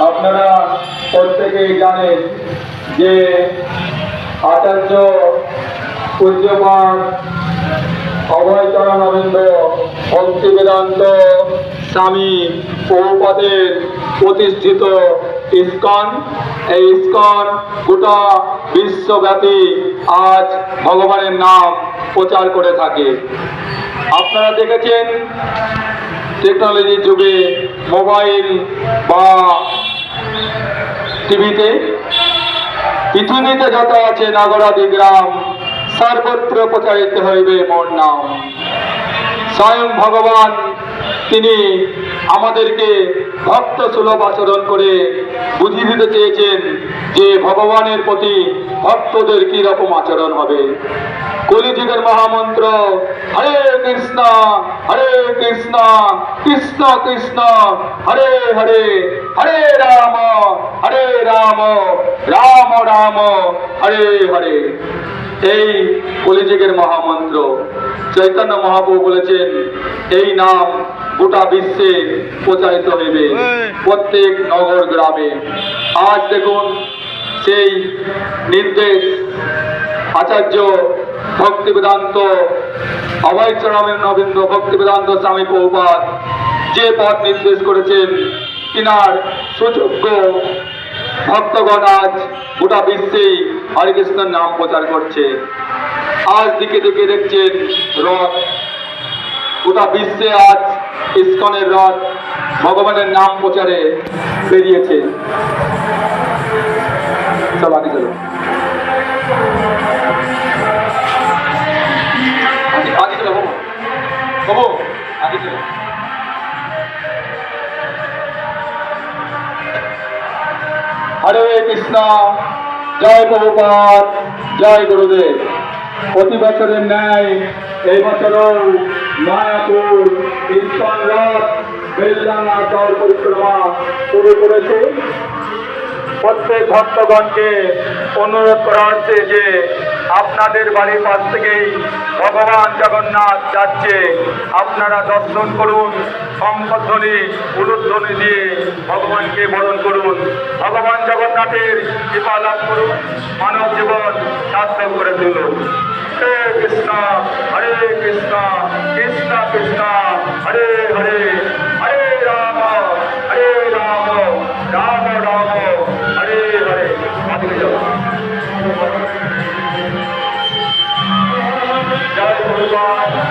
আপনারা প্রত্যেকেই জানেন যে আচার্য পূজ্যপাঠ অভয়চরণানন্দ ভক্তি বেদান্ত স্বামী প্রভুপাদের প্রতিষ্ঠিত ইস্কন। এই ইস্কন গোটা বিশ্বব্যাপী আজ ভগবানের নাম প্রচার করে থাকে। আপনারা দেখেছেন টেকনোলজির যুগে মোবাইল বা টিভিতে পৃথিবীতে যত আছে নগরাদি গ্রাম সর্বত্র প্রচারিত হইবে মোর নাম। স্বয়ং ভগবান তিনি আমাদেরকে ভক্ত সুলভ আচরণ করে বুঝিয়ে দিতে চেয়েছেন যে ভগবানের প্রতি ভক্তদের কি রকম আচরণ হবে। কলিযুগের মহামন্ত্র, হরে কৃষ্ণ হরে কৃষ্ণ কৃষ্ণ কৃষ্ণ, হরে হরে হরে রাম হরে রাম রাম রাম, হরে হরে। এই কলিযুগের মহামন্ত্র চৈতন্য মহাপ্রভু বলেছেন, এই নাম গোটা বিশ্বে প্রচারিত হইবে। প্রত্যেক নগর গ্রামে। আজ দেখুন সেই নির্দেশ আচার্য ভক্তি বেদান্ত অভয় নবীন্দ্র ভক্তি বেদান্ত স্বামী প্রভুপাত যে পথ নির্দেশ করেছেন তিনার সুযোগ্য ভক্তগণ আজ গোটা বিশ্বেই হরে কৃষ্ণের নাম প্রচার করছে। আজ দিকে দিকে দেখছেন রথ। গোটা বিশ্বে আজ ইস্কনের রথ ভগবানের নাম প্রচারে বেরিয়েছে। হরে কৃষ্ণ জয় প্রভুপাত জয় গুরুদেব। প্রতি বছরের ন্যায় এই বছরও মায়াপুর ইস্কন রথ বেলডাঙ্গা দল পরিক্রমা শুরু করেছে। প্রত্যেক ভক্তগণকে অনুরোধ করা হচ্ছে যে আপনাদের বাড়ির পাশ থেকেই ভগবান জগন্নাথ যাচ্ছে। আপনারা দর্শন করুন সম্পদ্ধনি উলুধ্বনি দিয়ে ভগবানকে বরণ করুন। ভগবান জগন্নাথের কৃপা লাভ করুন, মানব জীবন সার্থক করে তুলুন। হরে কৃষ্ণ, হরে পর